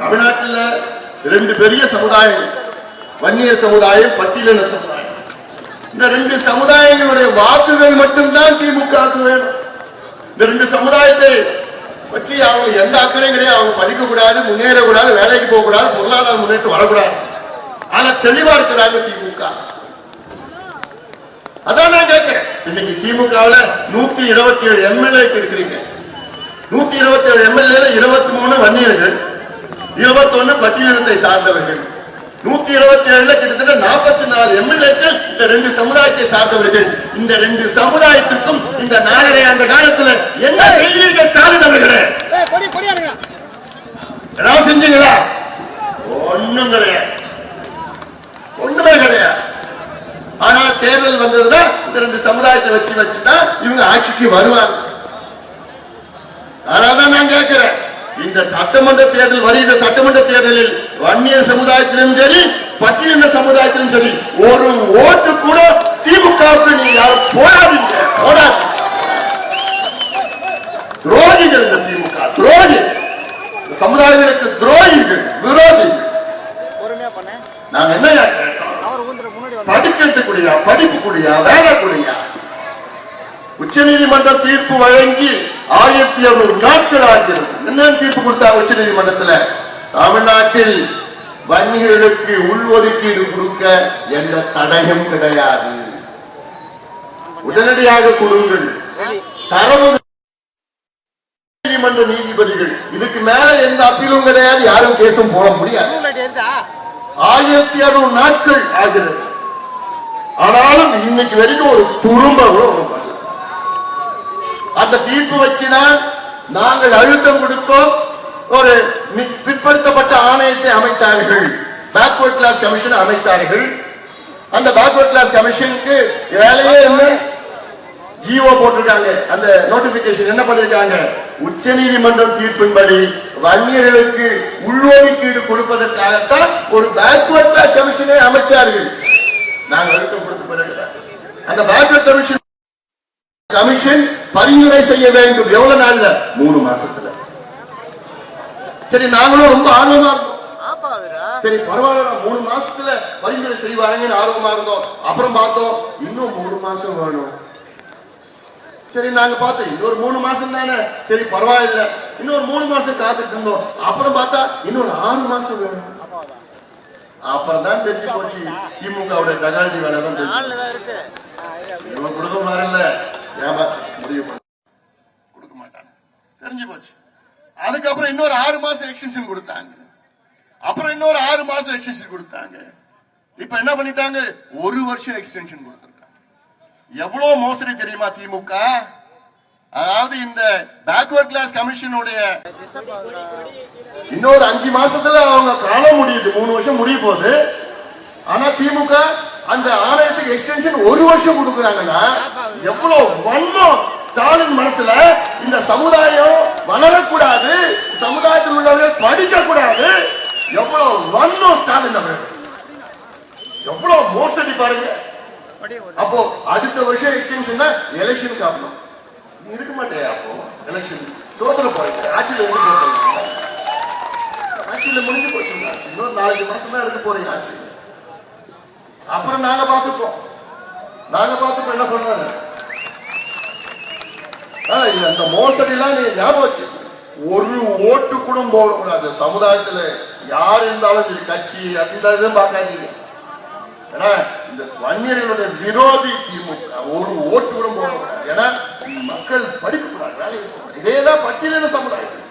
தமிழ்நாட்டில் ரெண்டு பெரிய சமுதாயம் வன்னியர் சமுதாயம் பட்டியலின சமுதாயம். இந்த ரெண்டு சமுதாயங்களுடைய வாக்குகள் மட்டும்தான் திமுக வேணும். இந்த ரெண்டு சமுதாயத்தை பற்றி அவங்க எந்த அக்கறையும் கிடையாது. அவங்க படிக்க கூடாது முன்னேறக்கூடாது வேலைக்கு போக கூடாது பொருளாதார முன்னேற்றம் வரக்கூடாது. ஆனா தெளிவா இருக்கிறாங்க திமுக. அதான் நான் கேட்கிறேன் இன்னைக்கு திமுகவில் நூத்தி இருபத்தி ஏழு எம்எல்ஏக்கு இருக்கிறீங்க. நூத்தி இருபத்தி ஏழு எம்எல்ஏல இருபத்தி மூணு வன்னியர்கள் இருபத்தொன்னு பட்டியலினத்தை சார்ந்தவர்கள். நூத்தி இருபத்தி ஏழுல கிட்டத்தட்ட நாற்பத்தி நாலு எம்எல்ஏக்கள் இந்த ரெண்டு சமுதாயத்தை சார்ந்தவர்கள். இந்த ரெண்டு சமுதாயத்திற்கும் இந்த நாலரை ஆண்டு காலத்துல என்ன கொடியாருங்க ஏதாவது செஞ்சீங்களா? ஒண்ணும் கிடையாது. ஒண்ணுமே கிடையாது. ஆனா தேர்தல் வந்ததுன்னா இந்த ரெண்டு சமுதாயத்தை வச்சு வச்சுதான் இவங்க ஆட்சிக்கு வருவாங்க. அதனாலதான் நான் கேட்கிறேன் இந்த சட்டமன்ற தேர்தல் வருகிற சட்டமன்ற தேர்தலில் வன்னியர் சமுதாயத்திலும் சரி பட்டியலின சமுதாயத்திலும் சரி ஒரு ஓட்டு கூட திமுகவுக்கு நீங்க யாரும் போடாதீங்க போடாதீங்க. துரோகிகள் இந்த திமுக துரோகி. சமுதாயங்களுக்கு துரோகிகள் பண்ணேன் நாங்க என்ன கேட்டோம்? அவர் ஊந்துற முன்னாடி வந்து படிக்கிறது கூடியா படிப்பு கூடியா வேலை கூடியா உச்ச நீதிமன்ற தீர்ப்பு வழங்கி ஆயிரத்தி இருநூறு நாட்கள் ஆகிறது என்ன நீதிமன்றத்துல தமிழ்நாட்டில் வன்னியர்களுக்கு உள்ஒதுக்கீடு கொடுக்க எந்த தடையும் கிடையாது. உடனடியாக கொடுங்கள். தரவு நீதிமன்ற நீதிபதிகள். இதுக்கு மேல எந்த அப்பீலும் கிடையாது யாரும் கேஸும் போட முடியாது. ஆயிரத்தி அறுநூறு நாட்கள் ஆகிறது. ஆனாலும் இன்னைக்கு வரைக்கும் ஒரு துரும்ப கூட அந்த தீர்ப்பு வச்சுதான் நாங்கள் அழுத்தம் கொடுத்தோம். ஒரு பிற்படுத்தப்பட்ட ஆணையத்தை அமைத்தார்கள். பேக்வர்ட் கிளாஸ் கமிஷன் அமைத்தார்கள். அந்த பேக்வர்ட் கிளாஸ் கமிஷனுக்கு வேலையே என்ன ஜிஓ போட்டிருக்காங்க. அந்த நோட்டிபிகேஷன் என்ன பண்ணிருக்காங்க? உச்ச நீதிமன்றம் தீர்ப்பின்படி வன்னியர்களுக்கு உள்ஒதுக்கீடு கொடுப்பதற்காகத்தான் ஒரு பேக்வர்ட் கிளாஸ் கமிஷனை அமைச்சார்கள். நாங்கள் அழுத்தம் கொடுத்த பிறகு அந்த பேக்வர்ட் கமிஷன் கமிஷன் பரிந்துரை செய்ய வேண்டும். எவ்வளவு நாள்ல? மூணு மாசத்துல. சரி நாங்களும் ரொம்ப ஆர்வமா இருந்தோம். சரி பரவாயில்ல மூணு மாசத்துல பரிந்துரை செய்வாங்கன்னு ஆர்வமா இருந்தோம். அப்புறம் பார்த்தோம் இன்னும் மூணு மாசம் வேணும். சரி நாங்க பார்த்தோம் இன்னொரு மூணு மாசம் தானே. சரி பரவாயில்ல. இன்னொரு மூணு மாசம் காத்துட்டு இருந்தோம். அப்புறம் பார்த்தா இன்னொரு ஆறு மாசம் வேணும். அப்புறம் தான் தெரிஞ்சு போச்சு திமுகவுடைய டகால்டி வேலை தான் தெரிஞ்சு. இவன் கொடுக்க மாறல. ஏமாத்தி முடிவு பண்ண. கொடுக்க மாட்டாங்க தெரிஞ்சு போச்சு. அதுக்கப்புறம் இன்னொரு ஆறு மாசம் எக்ஸ்டென்ஷன் கொடுத்தாங்க. அப்புறம் இன்னொரு ஆறு மாசம் எக்ஸ்டென்ஷன் கொடுத்தாங்க. இப்ப என்ன பண்ணிட்டாங்க? ஒரு வருஷம் எக்ஸ்டென்ஷன் கொடுத்திருக்காங்க. எவ்வளவு மோசடி தெரியுமா திமுக? அதாவது இந்த பேக்வர்ட் கிளாஸ் கமிஷனுடைய இன்னொரு அஞ்சு மாசத்துல அவங்க காண முடியுது. மூணு வருஷம் முடிய போகுது. ஆனா திமுக அந்த ஆணையத்துக்கு எக்ஸ்டென்ஷன் ஒரு வருஷம் கொடுக்குறாங்கன்னா எவ்வளவு வன்மம்! ஸ்டாலின் மனசுல இந்த சமுதாயம் வளரக்கூடாது சமுதாயத்தில் உள்ளவர்கள் படிக்க கூடாது எவ்வளவு வன்மம் ஸ்டாலின் அவர்கள். எவ்வளவு மோசடி பாருங்க. அப்போ அடுத்த வருஷம் எக்ஸ்டென்ஷன் எலெக்ஷனுக்கு ஆகணும் நீ இருக்க மாட்டேன் அப்போ? எலெக்ஷன் தோத்துல போறீங்க. ஆட்சியில இருந்து போறீங்க ஆட்சியில முடிஞ்சு போச்சுங்க இன்னொரு நாலஞ்சு மாசம் தான் இருக்க போறீங்க ஆட்சியில் அப்புறம் நாங்க பார்த்துப்போம். நாங்க பார்த்துப்போம். என்ன பண்ணாரு ஆ, அந்த மோசடிலாம் நீங்க ஞாபகம் வச்சு. ஒரு ஓட்டு கூட போடக்கூடாது. சமுதாயத்துல யார் இருந்தாலும் சரி கட்சி அந்த இதுவும் பார்க்காதீங்க. ஏன்னா இந்த வன்னியர்களுடைய விரோதி திமுக ஒரு ஓட்டு கூட போடக்கூடாது. ஏன்னா மக்கள் படிக்கக்கூடாது வேலைக்கு இதே தான் பட்டியலின சமுதாயத்தில்.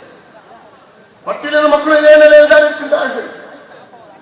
பட்டியலின மக்கள் இதே நிலையில் தான் இருக்கின்றார்கள்.